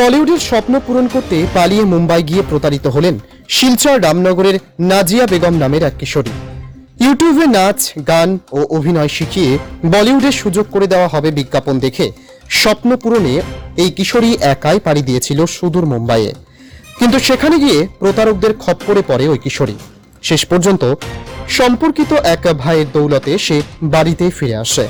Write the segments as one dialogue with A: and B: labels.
A: বলিউডের স্বপ্ন পূরণ করতে পালিয়ে মুম্বাই গিয়ে প্রতারিত হলেন শিলচর রামনগরের নাজিয়া বেগম নামের এক কিশোরী। ইউটিউবে নাচ, গান ও অভিনয় শিখিয়ে বলিউডের সুযোগ করে দেওয়া হবে বিজ্ঞাপন দেখে স্বপ্ন পূরণে এই কিশোরী একাই পাড়ি দিয়েছিল সুদূর মুম্বাইয়ে। কিন্তু সেখানে গিয়ে প্রতারকদের খপ্পরে পড়ে ওই কিশোরী। শেষ পর্যন্ত সম্পর্কিত এক ভাইয়ের দৌলতে সে বাড়িতে ফিরে আসে।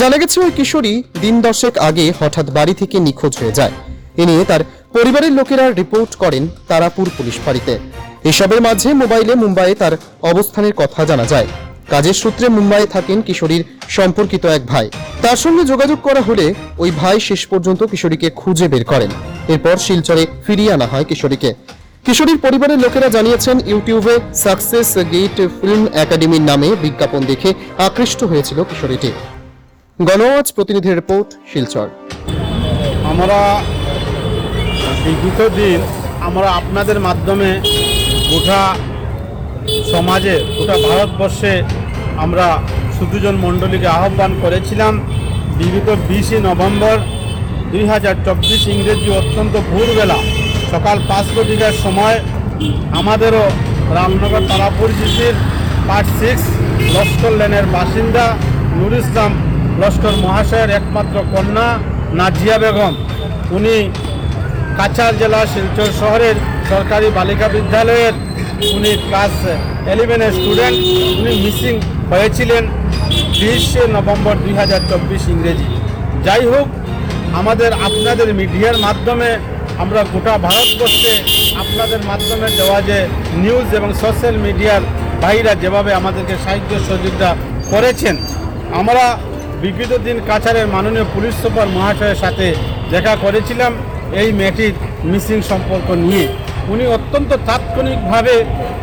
A: জানা গেছে ওই কিশোরী দিন দশেক আগে হঠাৎ বাড়ি থেকে নিখোঁজ হয়ে যায়। এ নিয়ে তার পরিবারের লোকেরা রিপোর্ট করেন তারাপুর পুলিশ ফাঁড়িতে। এসবের মাঝে মোবাইলে মুম্বাইয়ে তার অবস্থানের কথা জানা যায়। কাজের সূত্রে মুম্বাইয়ে থাকেন কিশোরীর সম্পর্কিত এক ভাই। তার সঙ্গে যোগাযোগ করা হলে ওই ভাই শেষ পর্যন্ত কিশোরীকে খুঁজে বের করেন। এরপর শিলচরে ফিরিয়ে আনা হয় কিশোরীকে। কিশোরীর পরিবারের লোকেরা জানিয়েছেন, ইউটিউবে সাকসেস গেট ফিল্ম একাডেমির নামে বিজ্ঞাপন দেখে আকৃষ্ট হয়েছিল কিশোরীটি। গণওয়াজ প্রতিনিধির রিপোর্ট, শিলচর।
B: আমরা বিগত দিন আমরা আপনাদের মাধ্যমে গোটা সমাজে, গোটা ভারতবর্ষে আমরা সুদুজন মণ্ডলীকে আহ্বান করেছিলাম। বিগত বিশে নভেম্বর দুই হাজার চব্বিশ ইংরেজি অত্যন্ত ভোরবেলা, সকাল পাঁচ ঘটিকার সময় আমাদেরও রামনগর তারাপুর জিপির পার্ট সিক্স লস্কর লেনের বাসিন্দা নুর ইসলাম, লস্কর মহাশয়ের একমাত্র কন্যা নাজিয়া বেগম, উনি কাছাড় জেলা শিলচর শহরের সরকারি বালিকা বিদ্যালয়ের উনি ক্লাস ইলেভেনের স্টুডেন্ট উনি মিসিং হয়েছিলেন বিশে নভেম্বর দুই হাজার চব্বিশ ইংরেজি। যাই হোক, আমাদের আপনাদের মিডিয়ার মাধ্যমে আমরা গোটা ভারতবর্ষে আপনাদের মাধ্যমে দেওয়া যে নিউজ এবং সোশ্যাল মিডিয়ার ভাইরা যেভাবে আমাদেরকে সাহায্য সহযোগিতা করেছেন, আমরা বিগত দিন কাছাড়ের মাননীয় পুলিশ সুপার মহাশয়ের সাথে দেখা করেছিলাম এই মেয়েটির মিসিং সম্পর্ক নিয়ে। উনি অত্যন্ত তাৎক্ষণিকভাবে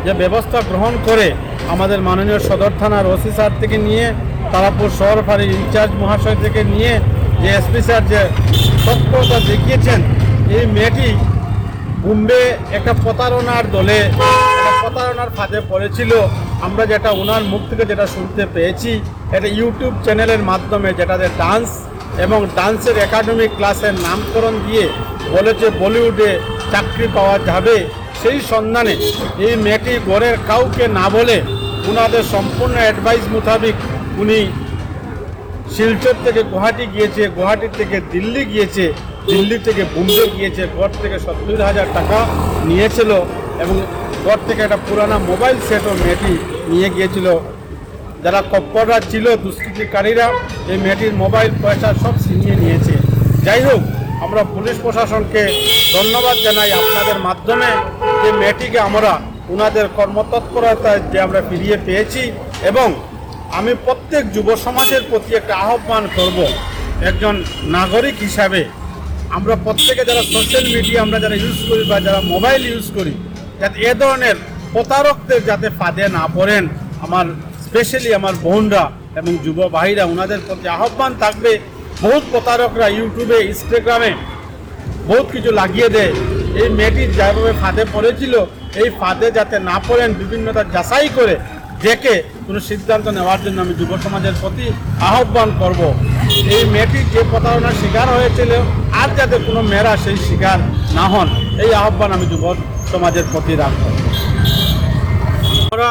B: যে ব্যবস্থা গ্রহণ করে আমাদের মাননীয় সদর থানার ওসি স্যার থেকে নিয়ে, তারাপুর শহর ফাঁড়ির ইনচার্জ মহাশয় থেকে নিয়ে, যে এসপি স্যার যে তৎপরতা দেখিয়েছেন, এই মেয়েটি বোম্বে একটা প্রতারণার দলে, একটা প্রতারণার ফাঁদে পড়েছিল। আমরা যেটা ওনার মুখ থেকে যেটা শুনতে পেয়েছি, এটা ইউটিউব চ্যানেলের মাধ্যমে যেটাতে ডান্স এবং ডান্সের একাডেমিক ক্লাসের নামকরণ দিয়ে বলেছে বলিউডে চাকরি পাওয়া যাবে। সেই সন্ধানে এই মেয়েটি ঘরের কাউকে না বলে ওনাদের সম্পূর্ণ অ্যাডভাইস মোতাবিক উনি শিলচর থেকে গুয়াহাটি গিয়েছে, গুয়াহাটি থেকে দিল্লি গিয়েছে। দিল্লি থেকে বোম্বে গিয়েছে গড় থেকে সত্তর হাজার টাকা নিয়েছিল এবং গড় থেকে একটা পুরানা মোবাইল সেটও মেয়েটি নিয়ে গিয়েছিল। যারা কপ্পররা ছিল, দুষ্কৃতিকারীরা, এই মেয়েটির মোবাইল, পয়সা সব ছিনিয়ে নিয়েছে। যাই হোক, আমরা পুলিশ প্রশাসনকে ধন্যবাদ জানাই আপনাদের মাধ্যমে যে মেয়েটিকে আমরা ওনাদের কর্মতৎপরতায় যে আমরা ফিরিয়ে পেয়েছি এবং আমি প্রত্যেক যুব সমাজের প্রতি একটা আহ্বান করব একজন নাগরিক হিসাবে। আমরা প্রত্যেকে যারা সোশ্যাল মিডিয়া আমরা যারা ইউজ করি বা যারা মোবাইল ইউজ করি, যাতে এ ধরনের প্রতারকদের যাতে ফাঁদে না পড়েন, আমার স্পেশালি আমার বোনরা এবং যুব ভাইরা ওনাদের প্রতি আহ্বান থাকবে, বহুত প্রতারকরা ইউটিউবে ইনস্টাগ্রামে বহুত কিছু লাগিয়ে দেয়। এই মেয়েটি যেভাবে ফাঁদে পড়েছিল, এই ফাঁদে যাতে না পড়েন, বিভিন্নতা যাচাই করে দেখে কোনো সিদ্ধান্ত নেওয়ার জন্য আমি যুব সমাজের প্রতি আহ্বান করব। এই মেয়েটি যে প্রতারণার শিকার হয়েছিল, আর যাতে কোনো মেয়েরা সেই শিকার না হন, এই আহ্বান আমি যুব সমাজের প্রতি রাখব। আমরা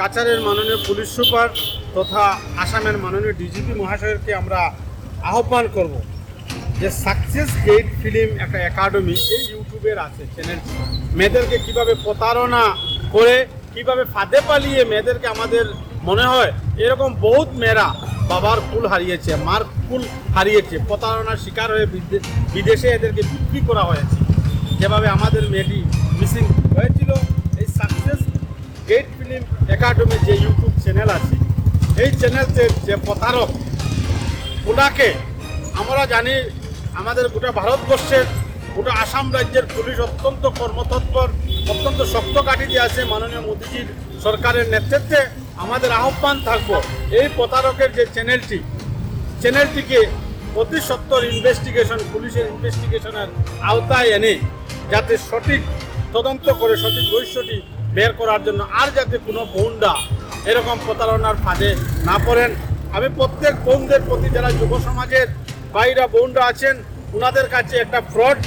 B: কাছাড়ের মাননীয় পুলিশ সুপার তথা আসামের মাননীয় ডিজিপি মহাশয়কে আমরা আহ্বান করব যে সাকসেস গেট ফিল্ম একটা একাডেমি এই ইউটিউবের আছে চ্যানেল মেয়েদেরকে কীভাবে প্রতারণা করে কীভাবে ফাঁদে পালিয়ে মেয়েদেরকে আমাদের মনে হয়, এরকম বহুত মেয়েরা বাবার কুল হারিয়েছে, মার কুল হারিয়েছে, প্রতারণার শিকার হয়ে বিদেশে এদেরকে বিক্রি করা হয়েছে। যেভাবে আমাদের মেয়েটি মিসিং হয়েছিল, এই সাকসেস গেট ফিল্ম একাডেমির যে ইউটিউব চ্যানেল আছে, এই চ্যানেলতে যে প্রতারক, ওনাকে আমরা জানি, আমাদের গোটা ভারতবর্ষের গোটা আসাম রাজ্যের পুলিশ অত্যন্ত কর্মতৎপর, অত্যন্ত শক্ত কাঠিতে আছে মাননীয় মোদীজির সরকারের নেতৃত্বে। আমাদের আহ্বান থাকব, এই প্রতারকের যে চ্যানেলটি, চ্যানেলটিকে অতি সত্তর ইনভেস্টিগেশন পুলিশের ইনভেস্টিগেশনের আওতায় এনে যাতে সঠিক তদন্ত করে, সঠিক রহস্যটি বের করার জন্য আর যাতে কোনো বোনরা এরকম প্রতারণার ফাঁদে না পড়েন। আমি প্রত্যেক বোনদের প্রতি যারা যুব সমাজের বাইরা বোনরা আছেন ওনাদের কাছে একটা ফ্রড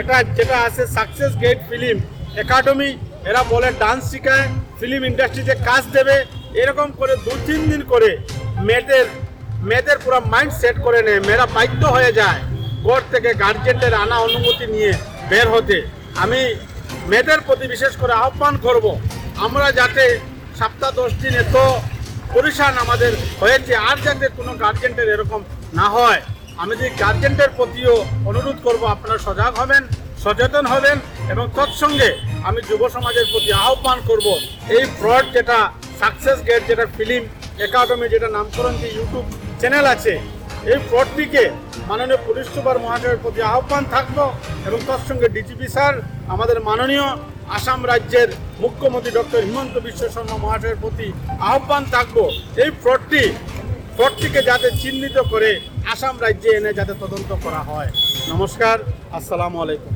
B: এটা যেটা আছে সাকসেস গেট ফিল্ম একাডেমি এরা বলে ডান্স শেখায় ফিল্ম ইন্ডাস্ট্রিতে কাজ দেবে, এরকম করে দু তিন দিন করে মেয়েদের মেয়েদের পুরো মাইন্ড সেট করে নেয়, মেয়েরা বাধ্য হয়ে যায় কোর্ট থেকে গার্জেনদের আনা অনুমতি নিয়ে বের হতে। আমি মেয়েদের প্রতি বিশেষ করে আহ্বান করব, আমরা যাতে সপ্তাহ দশ দিন এত পরিশান আমাদের হয়েছে, আর যাতে কোনো গার্জেন্টের এরকম না হয়। আমি যে গার্জেন্টের প্রতিও অনুরোধ করব, আপনারা সজাগ হবেন, সচেতন হবেন এবং তৎসঙ্গে আমি যুব সমাজের প্রতি আহ্বান করব। এই ফ্রড যেটা সাকসেস গেট, যেটা ফিল্ম একাডেমি, যেটা নামকরণ যে ইউটিউব চ্যানেল আছে, এই ফ্রডটিকে মাননীয় পুলিশ সুপার মহাশয়ের প্রতি আহ্বান থাকব এবং তৎসঙ্গে ডিজিপি স্যার, আমাদের মাননীয় আসাম রাজ্যের মুখ্যমন্ত্রী ডক্টর হিমন্ত বিশ্ব শর্মা মহাশয়ের প্রতি আহ্বান থাকব। এই ফ্রডটি ফ্রডটিকে যাতে চিহ্নিত করে আসাম রাজ্যে এনে যাতে তদন্ত করা হয়। নমস্কার আসসালামু আলাইকুম।